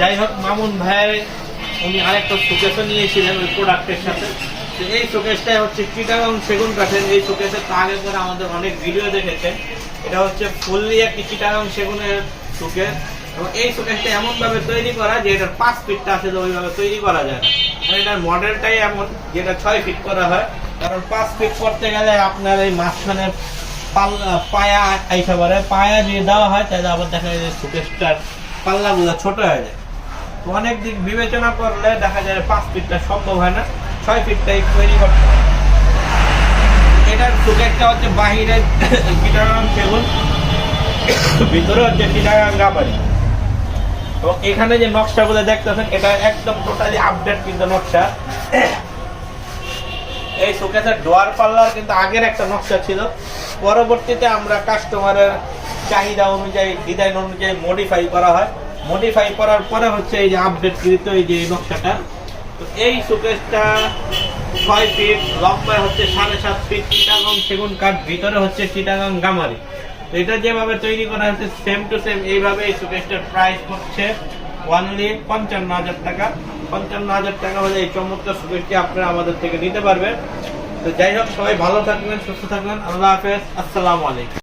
যাই হোক, মামুন ভাইয়ের উনি আরেকটা শোকেসও নিয়েছিলেন ওই প্রোডাক্টের সাথে। তো এই শোকেসটাই হচ্ছে চিটাগং সেগুন কাঠের এই শোকেসের তো আগে করে আমাদের অনেক ভিডিও দেখেছেন। এটা হচ্ছে ফুললি একটি চিটাগং সেগুনের শোকেস এবং এই শোকেসটা এমনভাবে তৈরি করা যে এটার পাঁচ ফিটটা আছে তো ওইভাবে তৈরি করা যায় না। এটার মডেলটাই এমন যেটা ছয় ফিট করা হয়। কারণ পাঁচ ফিট করতে গেলে আপনার এই মাঝখানে পাল্লা পায়া আইসা পারে পায়া দিয়ে দেওয়া হয়, তাহলে আবার দেখা যায় যে শোকেসটার পাল্লাগুলো ছোট হয়ে যায়। তো অনেক দিক বিবেচনা করলে দেখা যায় পাঁচ ফিটটা সম্ভব হয় না, ছয় ফিটটাই তৈরি করতে এটার সুকেটটা হচ্ছে বাহিরে চিটাগাং সেগুন, ভিতরে হচ্ছে চিটাগাং গাবারি এবং এখানে যে নকশাগুলো দেখতেছেন, এটা একদম টোটালি আপডেট কিন্তু নকশা। এই শোকেসের ডোয়ার পাল্লার কিন্তু আগের একটা নকশা ছিল। পরবর্তীতে আমরা কাস্টমারের চাহিদা অনুযায়ী ডিজাইন অনুযায়ী মডিফাই করা হয়। মডিফাই করার পরে হচ্ছে এই যে আপডেট কৃত এই যে নকশাটা তো এই শোকেসটা ছয় ফিট লম্বায় হচ্ছে সাড়ে সাত ফিট চিটাগং সেগুন কাঠ, ভিতরে হচ্ছে চিটাগং গামারি। তো এটা যেভাবে তৈরি করা হচ্ছে সেম টু সেম এইভাবে এই শোকেসটার প্রাইস হচ্ছে ওয়ানলি পঞ্চান্ন হাজার টাকা। পঞ্চান্ন হাজার টাকা হলে এই চমৎকার শোকেসটি আপনারা আমাদের থেকে নিতে পারবেন। তো যাই হোক, সবাই ভালো থাকবেন, সুস্থ থাকবেন। আল্লাহ হাফেজ। আসসালামু আলাইকুম।